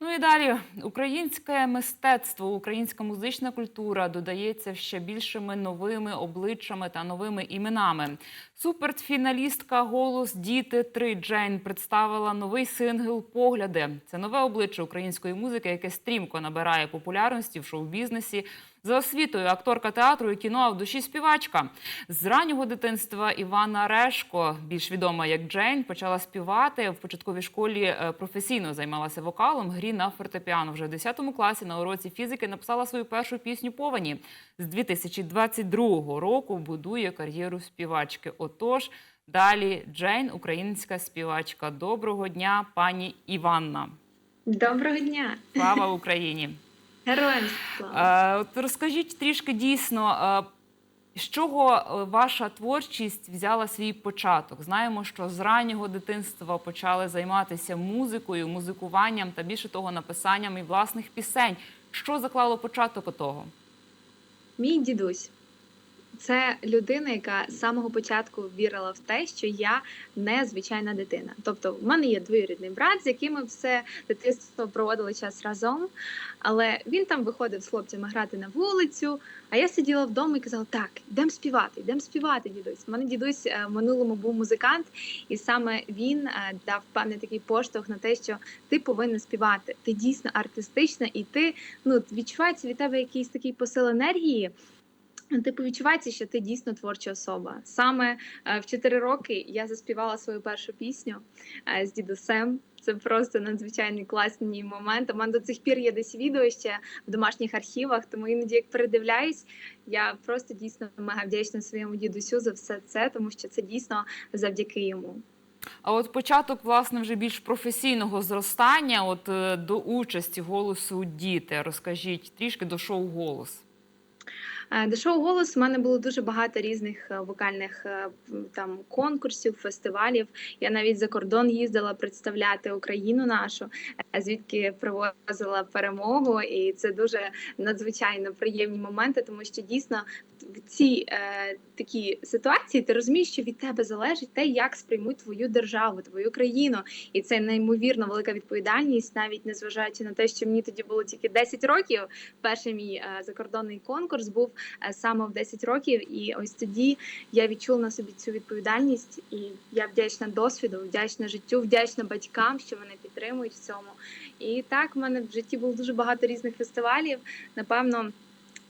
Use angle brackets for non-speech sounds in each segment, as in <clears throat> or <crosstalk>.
Ну і далі українське мистецтво, українська музична культура додається ще більшими новими обличчями та новими іменами. Суперфіналістка Голос Діти 3 Джейн представила новий сингл Погляди. Це нове обличчя української музики, яке стрімко набирає популярності в шоу-бізнесі. За освітою акторка театру і кіно, а в душі співачка. З раннього дитинства Івана Решко, більш відома як Джейн, почала співати в початковій школі. е, Професійно займалася вокалом, грі на фортепіано. Вже в 10 класі на уроці фізики написала свою першу пісню Повені. З 2022 року будує кар'єру співачки. Отож, далі Джейн, українська співачка. Доброго дня, пані Іванна. Доброго дня, Слава <laughs> Україні! Героям слава. Е, розкажіть трішки дійсно, е, з чого е, ваша творчість взяла свій початок? Знаємо, що з раннього дитинства почали займатися музикою, музикуванням та більше того, написанням і власних пісень. Що заклало початок того? Мій дідусь це людина, яка з самого початку вірила в те, що я не звичайна дитина. Тобто, в мене є двоюрідний брат, з яким ми все дитинство проводили час разом. Але він там виходив з хлопцями грати на вулицю. А я сиділа вдома і казала: так, йдемо співати, йдемо співати, дідусь. У мене дідусь е, в минулому був музикант, і саме він е, дав певний такий поштовх на те, що ти повинна співати. Ти дійсно артистична, і ти ну відчувається від тебе якийсь такий посил енергії. Типу відчувається, що ти дійсно творча особа. Саме е, в 4 роки я заспівала свою першу пісню е, з дідусем. Це просто надзвичайний класний момент. У мене до цих пір є десь відео ще в домашніх архівах, тому іноді як передивляюсь, я просто дійсно мега вдячна своєму дідусю за все це, тому що це дійсно завдяки йому. А от початок, власне, вже більш професійного зростання, от е, до участі голосу діти. Розкажіть трішки до шоу голос. Е, До шоу голос в мене було дуже багато різних е, вокальних е, там конкурсів, фестивалів. Я навіть за кордон їздила представляти Україну нашу, звідки привозила перемогу, і це дуже надзвичайно приємні моменти, тому що дійсно в цій е, такій ситуації ти розумієш, що від тебе залежить те, як сприймуть твою державу, твою країну, і це неймовірно велика відповідальність, навіть незважаючи на те, що мені тоді було тільки 10 років. Перший мій е, закордонний конкурс був е, саме в 10 років, і ось тоді я відчула на собі цю відповідальність, і я вдячна досвіду, вдячна життю, вдячна батькам, що мене підтримують в цьому. І так в мене в житті було дуже багато різних фестивалів. Напевно.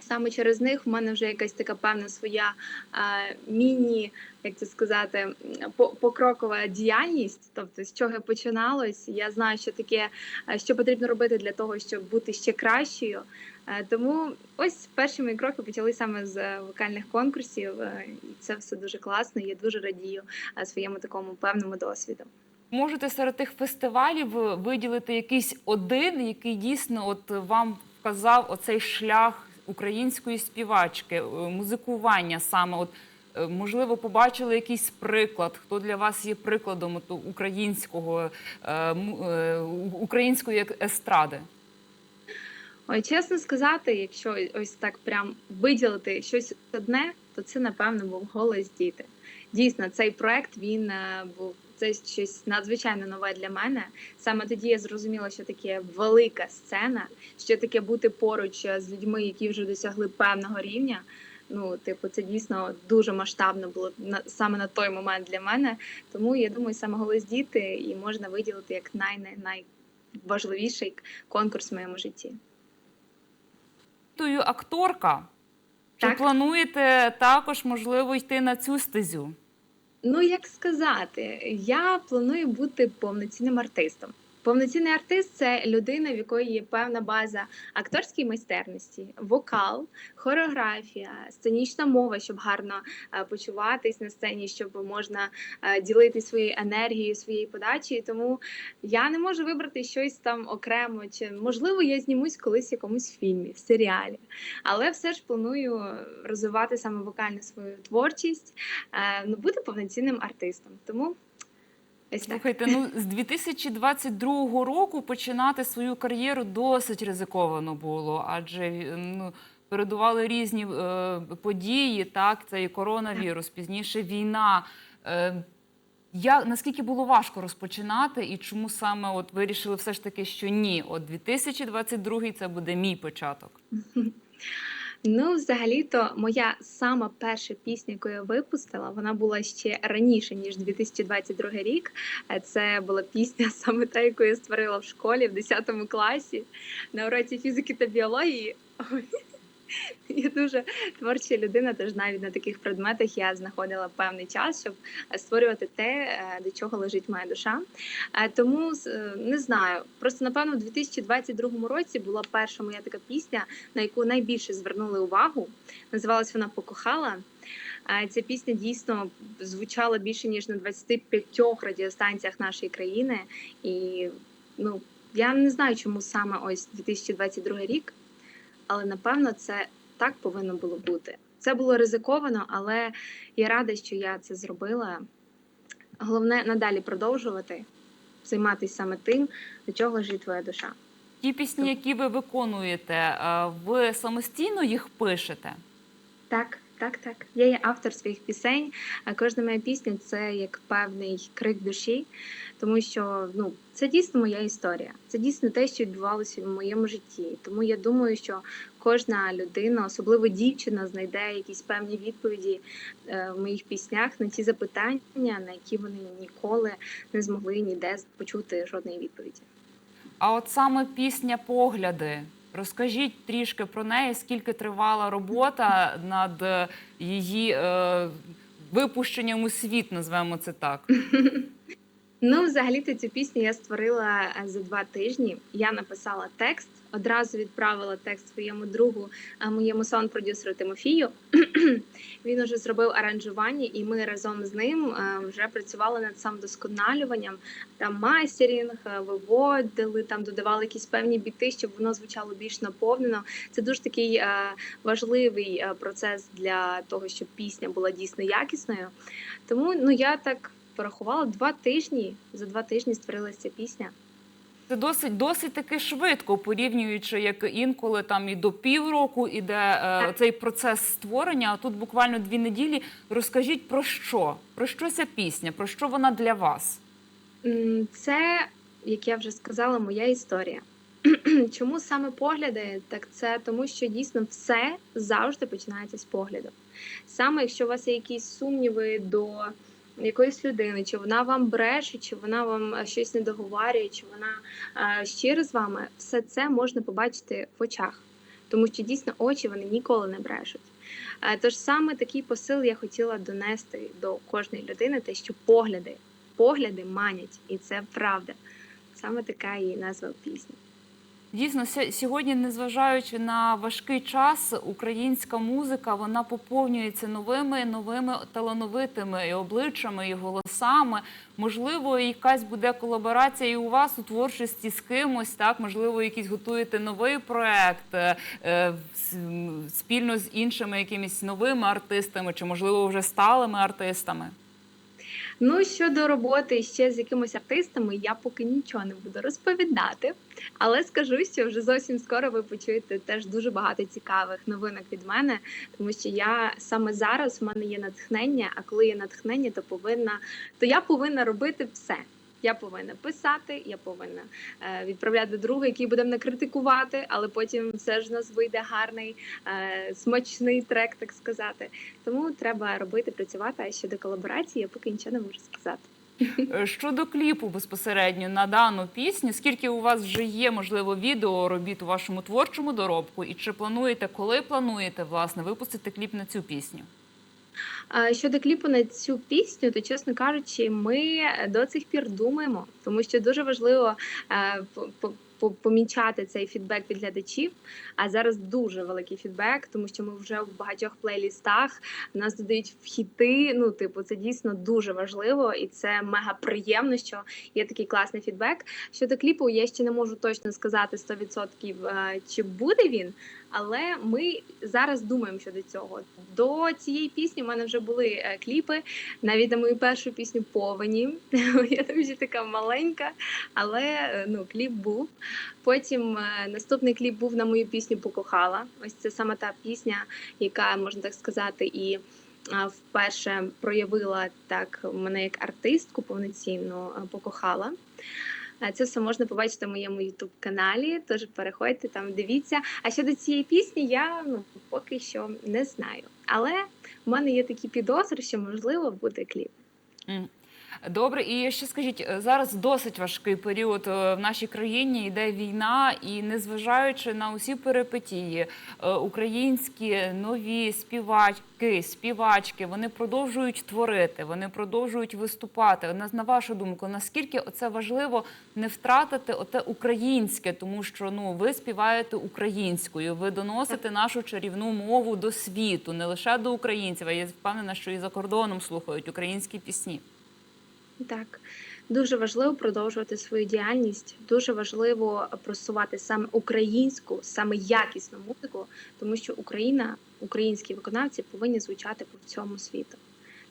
Саме через них в мене вже якась така певна своя е, міні, як це сказати, по- покрокова діяльність. Тобто, з чого починалось, я знаю, що таке, е, що потрібно робити для того, щоб бути ще кращою. Е, тому ось перші мої кроки почали саме з вокальних конкурсів, і це все дуже класно. Я дуже радію своєму такому певному досвіду. Можете серед тих фестивалів виділити якийсь один, який дійсно от вам вказав оцей шлях української співачки, е, музикування саме. От е, можливо, побачили якийсь приклад, хто для вас є прикладом от, українського е, української естради? Ой, чесно сказати, якщо ось так прям виділити щось одне, то це напевно був голос діти. Дійсно, цей проект він був це щось надзвичайно нове для мене. Саме тоді я зрозуміла, що таке велика сцена, що таке бути поруч е, з людьми, які вже досягли певного рівня. Ну, типу, це дійсно дуже масштабно було на саме на той момент для мене. Тому я думаю, саме голос діти і можна виділити як най, най, найважливіший конкурс в моєму житті. Тою акторка. Чи Так. плануєте також, можливо, йти на цю стезю? Ну, як сказати, я планую бути повноцінним артистом. Повноцінний артист це людина, в якої є певна база акторської майстерності, вокал, хореографія, сценічна мова, щоб гарно е, почуватись на сцені, щоб можна е, ділитися своєю енергією, своєю подачею. Тому я не можу вибрати щось там окремо, чи можливо я знімусь колись в якомусь фільмі, в серіалі. Але все ж планую розвивати саме вокальну свою творчість, е, ну бути повноцінним артистом. Тому ось так. Слухайте, ну з 2022 року починати свою кар'єру досить ризиковано було, адже ну. Передували різні е, події, так, це і коронавірус, пізніше війна. Е, як наскільки було важко розпочинати, і чому саме от вирішили все ж таки, що ні, от 2022 це буде мій початок. <laughs> Ну, взагалі-то, моя сама перша пісня, яку я випустила, вона була ще раніше, ніж 2022 рік. Е, Це була пісня <laughs> саме та, яку я створила в школі в 10 класі на уроці фізики та біології. <laughs> Я дуже творча людина, тож навіть на таких предметах я знаходила певний час, щоб е, створювати те, е, до чого лежить моя душа. Е, Тому не знаю. Просто напевно, в 2022 році була перша моя така пісня, на яку найбільше звернули увагу. Називалась вона Покохала. Ця пісня дійсно звучала більше ніж на 25 радіостанціях нашої країни. І ну я не знаю, чому саме ось 2022 рік, але напевно це так повинно було бути. Це було ризиковано, але я рада, що я це зробила. Головне надалі продовжувати займатися саме тим, до чого жить твоя душа. Ті пісні, які ви виконуєте, е, ви самостійно їх пишете? Так, так, так. Я є автор своїх пісень. а Кожна моя пісня це як певний крик душі, тому що ну це дійсно моя історія. Це дійсно те, що відбувалося в моєму житті. Тому я думаю, що кожна людина, особливо дівчина, знайде якісь певні відповіді е, в моїх піснях на ті запитання, на які вони ніколи не змогли ніде почути жодної відповіді. А от саме пісня Погляди. Розкажіть трішки про неї, скільки тривала робота над е, її е, випущенням у світ, назвемо це так. <laughs> Ну, взагалі-то цю пісню я створила е, за два тижні. Я написала текст, одразу відправила текст своєму другу, е, моєму саунд-продюсеру Тимофію. <clears throat> Він уже зробив аранжування, і ми разом з ним е, вже працювали над самодосконалюванням, там мастерінг, е, виводили, там додавали якісь певні біти, щоб воно звучало більш наповнено. Це дуже такий важливий процес для того, щоб пісня була дійсно якісною. Тому ну я так порахувала два тижні. За два тижні створилася пісня. Це досить досить таки швидко, порівнюючи, як інколи там і до півроку іде е, цей процес створення. А тут буквально дві неділі. Розкажіть про що? Про що ця пісня? Про що вона для вас? Це, як я вже сказала, моя історія. <clears throat> Чому саме погляди? Так це тому, що дійсно все завжди починається з погляду. Саме якщо у вас є якісь сумніви до якоїсь людини, чи вона вам бреше, чи вона вам е, щось не договарює, чи вона е, щира з вами, все це можна побачити в очах, тому що дійсно очі вони ніколи не брешуть. Е, Тож саме такий посил я хотіла донести до кожної людини, те, що погляди, погляди манять, і це правда. Саме така її назва пісні. Дійсно, сьогодні, незважаючи на важкий час, українська музика вона поповнюється новими новими талановитими і обличчями і голосами. Можливо, якась буде колаборація і у вас у творчості з кимось. Так, можливо, якийсь готуєте новий проект е, е, спільно з іншими якимись новими артистами, чи можливо вже сталими артистами. Ну, щодо роботи ще з якимось артистами, я поки нічого не буду розповідати, але скажу, що вже зовсім скоро ви почуєте теж дуже багато цікавих новинок від мене, тому що я саме зараз в мене є натхнення. А коли є натхнення, то повинна, то я повинна робити все. Я повинна писати, я повинна е, відправляти друга, який буде мене критикувати, але потім все ж у нас вийде гарний, е, смачний трек, так сказати. Тому треба робити, працювати. А щодо колаборації, я поки нічого не можу сказати. Е, Щодо кліпу безпосередньо на дану пісню, скільки у вас вже є можливо відео робіт у вашому творчому доробку, і чи плануєте, коли плануєте власне випустити кліп на цю пісню? Щодо кліпу на цю пісню, то чесно кажучи, ми до цих пір думаємо, тому що дуже важливо е, помічати цей фідбек від глядачів. А зараз дуже великий фідбек, тому що ми вже в багатьох плейлістах нас додають в хіти. Ну, типу, це дійсно дуже важливо, і це мега приємно, що є такий класний фідбек. Щодо кліпу, я ще не можу точно сказати 100% е, чи буде він. Але ми зараз думаємо щодо цього. До цієї пісні в мене вже були е, кліпи. Навіть на мою першу пісню Повені. <laughs> Я там ще така маленька, але е, ну, кліп був. Потім е, наступний кліп був на мою пісню Покохала. Ось це саме та пісня, яка можна так сказати, і вперше проявила так мене як артистку повноцінно покохала. Це все можна побачити в моєму youtube каналі. Тож переходьте там, дивіться. А щодо цієї пісні, я ну поки що не знаю. Але в мене є такі підозри, що можливо буде кліп. Добре, і ще скажіть, е, зараз досить важкий період е, в нашій країні, йде війна, і незважаючи на усі перипетії, е, українські нові співачки, співачки, вони продовжують творити, вони продовжують виступати. На вашу думку, наскільки це важливо не втратити оте українське, тому що ну ви співаєте українською, ви доносите нашу чарівну мову до світу, не лише до українців, а я впевнена, що і за кордоном слухають українські пісні. Так, дуже важливо продовжувати свою діяльність. Дуже важливо просувати саме українську, саме якісну музику, тому що Україна, українські виконавці повинні звучати по всьому світу.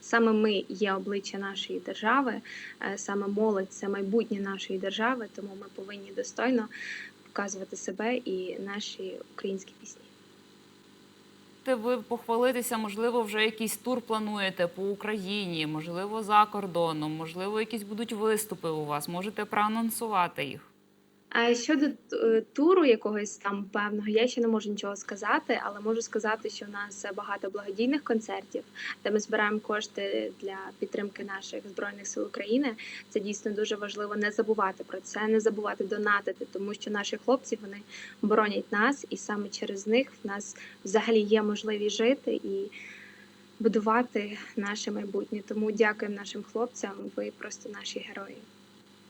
Саме ми є обличчя нашої держави, е, саме молодь це майбутнє нашої держави, тому ми повинні достойно показувати себе і наші українські пісні. Можете ви похвалитися, можливо, вже якийсь тур плануєте по Україні, можливо, за кордоном, можливо, якісь будуть виступи у вас. Можете проанонсувати їх. А щодо е, туру якогось там певного, я ще не можу нічого сказати, але можу сказати, що у нас багато благодійних концертів, де ми збираємо кошти для підтримки наших збройних сил України. Це дійсно дуже важливо не забувати про це, не забувати донатити, тому що наші хлопці вони боронять нас, і саме через них в нас взагалі є можливість жити і будувати наше майбутнє. Тому дякуємо нашим хлопцям. Ви просто наші герої.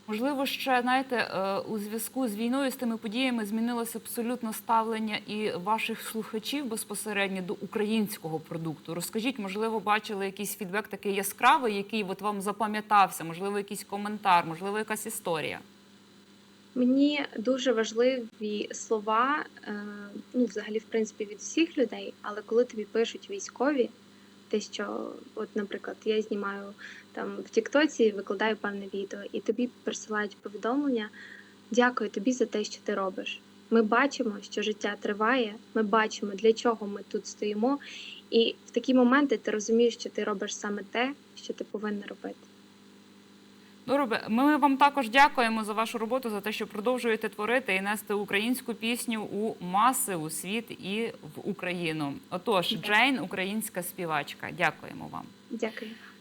Можливо, ще знаєте, е, у зв'язку з війною з тими подіями змінилося абсолютно ставлення і ваших слухачів безпосередньо до українського продукту. Розкажіть, можливо, бачили якийсь фідбек такий яскравий, який от вам запам'ятався, можливо, якийсь коментар, можливо, якась історія. Мені дуже важливі слова, е, ну, взагалі, в принципі, від всіх людей, але коли тобі пишуть військові, те, що, от, наприклад, я знімаю там в Тіктоці, викладаю певне відео, і тобі присилають повідомлення. Дякую тобі за те, що ти робиш. Ми бачимо, що життя триває, ми бачимо, для чого ми тут стоїмо, і в такі моменти ти розумієш, що ти робиш саме те, що ти повинен робити. Добре, ми вам також дякуємо за вашу роботу, за те, що продовжуєте творити і нести українську пісню у маси, у світ і в Україну. Отож, Джейн, українська співачка. Дякуємо вам. Дякую.